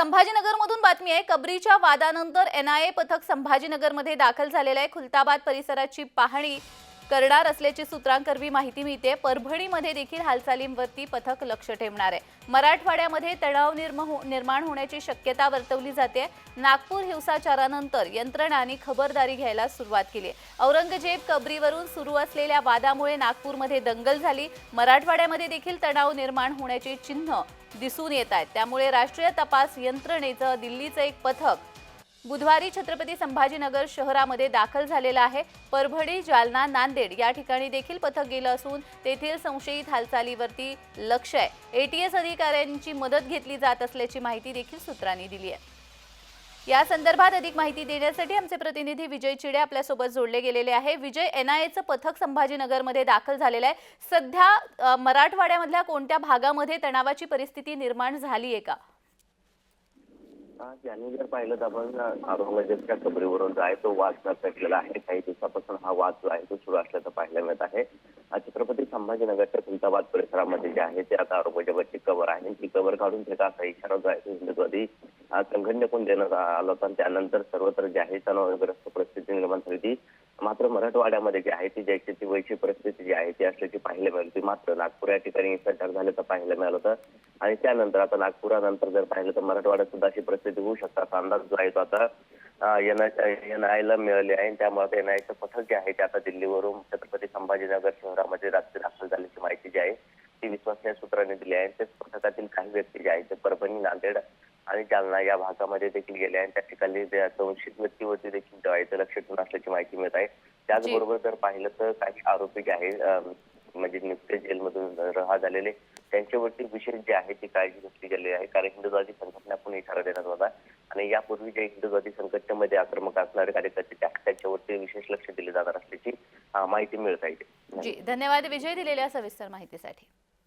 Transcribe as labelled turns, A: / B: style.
A: संभाजीनगरमधून बातमी आहे. कबरीच्या वादानंतर एनआयए पथक संभाजीनगरमध्ये दाखल झालेलं आहे. खुलताबाद परिसराची पाहणी करणार असल्याची सूत्रांकरवी माहिती मिळते. परभणीमध्ये देखील हालचालींवरती पथक लक्ष ठेवणार आहे. मराठवाड्यामध्ये तणाव निर्म हो- निर्माण होण्याची शक्यता वर्तवली जाते. नागपूर हिंसाचारानंतर यंत्रणांनी खबरदारी घ्यायला सुरुवात केली. आहे. औरंगजेब कबरीवरून सुरू असलेल्या वादामुळे नागपूरमध्ये दंगल झाली. मराठवाड्यामध्ये देखील तणाव निर्माण होण्याची चिन्ह दिसून येत आहेत. त्यामुळे राष्ट्रीय तपास यंत्रणेचं दिल्लीचं एक पथक बुधवारी छत्रपती संभाजीनगर शहरामध्ये दाखल झालेला आहे. परभणी जालना नांदेड या ठिकाणी देखील पथक गेलं असून तेथील संशयित हालचालीवरती लक्ष आहे. एटीएस अधिकाऱ्यांची मदत घेतली जात असल्याची माहिती देखील सूत्रांनी दिली आहे. या संदर्भात अधिक माहिती देण्यासाठी आमचे प्रतिनिधी विजय चिडे आपल्यासोबत जोडले गेलेले आहे. विजय एनआयएचं पथक संभाजीनगरमध्ये दाखल झालेलं आहे. सध्या मराठवाड्यामधल्या कोणत्या भागामध्ये तणावाची परिस्थिती निर्माण झाली आहे का?
B: त्यांनी जर पाहिलं तर आपण औरंगजेबच्या कबरीवरून जो आहे तो वाद न आहे. काही दिवसापासून हा वाद जो आहे तो सुरू असल्याचं पाहायला मिळत आहे. छत्रपती संभाजीनगरच्या खुलताबाद परिसरामध्ये जे आहे ते आता औरंगजेबाची कवर आहे. ती कवर काढून घेता असा इशारा जो आहे तो हिंदुत्वादी आज संघटनेकडून देण्यात आला होता. त्यानंतर सर्वत्र जे आहे तणावग्रस्त परिस्थिती निर्माण झाली होती. मात्र मराठवाड्यामध्ये जी आहे ती ज्याची ती वैश्विक परिस्थिती जी आहे ती असल्याची पाहायला मिळाली. होती मात्र नागपूर या ठिकाणी हिंसाचार झाल्याचं पाहायला मिळालं होतं. आणि त्यानंतर आता नागपुरानंतर जर पाहिलं तर मराठवाड्यात सुद्धा अशी परिस्थिती होऊ शकता. असा अंदाज जो आहे तो आता ला मिळाले आहे. त्यामुळे त्यामुळे एनआयचं पथक जे आहे ते आता दिल्लीवरून छत्रपती संभाजीनगर शहरामध्ये रात्री दाखल झाल्याची माहिती जी आहे ती विश्वसनीय सूत्रांनी दिली आहे. तेच पथकातील काही व्यक्ती जे आहेत ते परभणी नांदेड आणि जालना या भागामध्ये देखील गेले आणि त्या ठिकाणी संशयित व्यक्तीवरती देखील जे आहे ते लक्ष ठेवून असल्याची माहिती मिळत आहे. त्याचबरोबर जर पाहिलं तर काही आरोपी जे आहे अं, म्हणजे नुकतेच जेलमधून रहा झालेले त्यांच्यावरती विशेष जे आहे ती काळजी घेतली गेलेली आहे. कारण हिंदुत्वादी संघटना पण इशारा देण्यात होता. आणि यापूर्वी जे हिंदुत्वादी संघटनेमध्ये आक्रमक असणारे कार्यकर्ते आहेत, त्यांच्यावरती विशेष लक्ष दिले जाणार असल्याची माहिती मिळत आहे.
A: जी. धन्यवाद. विजय दिलेल्या सविस्तर माहितीसाठी.